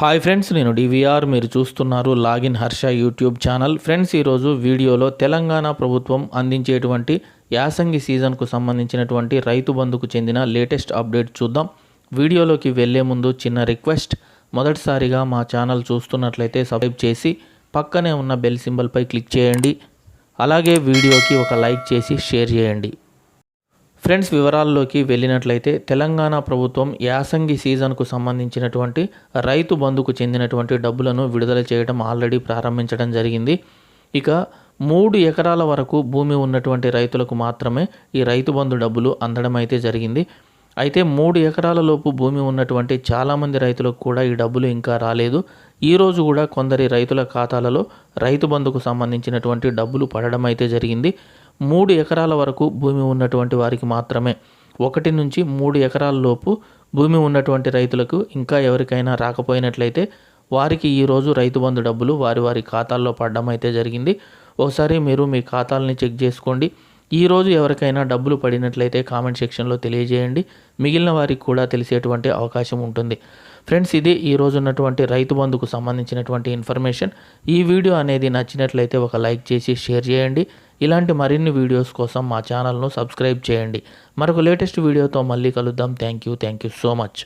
Hi friends నేను DVR మీరు చూస్తున్నారు login Harsha YouTube channel friends ఈరోజు వీడియోలో తెలంగాణ ప్రభుత్వం అందించేటువంటి యాసంగి సీజన్కు సంబంధించినటువంటి రైతు బంధుకు చెందిన లేటెస్ట్ అప్డేట్ చూద్దాం. వీడియోలోకి వెళ్ళే ముందు చిన్న రిక్వెస్ట్ మొదటిసారిగా మా ఛానల్ చూస్తున్నట్లయితే సబ్స్క్రైబ్ చేసి పక్కనే ఉన్న బెల్ సింబల్పై క్లిక్ చేయండి. అలాగే వీడియోకి ఒక లైక్ చేసి షేర్ చేయండి. ఫ్రెండ్స్ వివరాల్లోకి వెళ్ళినట్లయితే తెలంగాణ ప్రభుత్వం యాసంగి సీజన్కు సంబంధించినటువంటి రైతు బంధుకు చెందినటువంటి డబ్బులను విడుదల చేయడం ఆల్రెడీ ప్రారంభించడం జరిగింది. ఇక మూడు ఎకరాల వరకు భూమి ఉన్నటువంటి రైతులకు మాత్రమే ఈ రైతు బంధు డబ్బులు అందడం అయితే జరిగింది. అయితే మూడు ఎకరాల లోపు భూమి ఉన్నటువంటి చాలామంది రైతులకు కూడా ఈ డబ్బులు ఇంకా రాలేదు. ఈరోజు కూడా కొందరి రైతుల ఖాతాలలో రైతు బంధుకు సంబంధించినటువంటి డబ్బులు పడడం అయితే జరిగింది. మూడు ఎకరాల వరకు భూమి ఉన్నటువంటి వారికి మాత్రమే. ఒకటి నుంచి మూడు ఎకరాల లోపు భూమి ఉన్నటువంటి రైతులకు ఇంకా ఎవరికైనా రాకపోయినట్లయితే వారికి ఈరోజు రైతు బంధు డబ్బులు వారి వారి ఖాతాల్లో పడడం అయితే జరిగింది. ఒకసారి మీరు మీ ఖాతాలని చెక్ చేసుకోండి. ఈరోజు ఎవరికైనా డబ్బులు పడినట్లయితే కామెంట్ సెక్షన్లో తెలియజేయండి. మిగిలిన వారికి కూడా తెలిసేటువంటి అవకాశం ఉంటుంది. ఫ్రెండ్స్ ఇది ఈరోజు ఉన్నటువంటి రైతు బంధుకు సంబంధించినటువంటి ఇన్ఫర్మేషన్. ఈ వీడియో అనేది నచ్చినట్లయితే ఒక లైక్ చేసి షేర్ చేయండి. ఇలాంటి మరిన్ని వీడియోస్ కోసం మా ఛానల్ను సబ్స్క్రైబ్ చేయండి. మరొక లేటెస్ట్ వీడియోతో మళ్ళీ కలుద్దాం. Thank you. Thank you so much.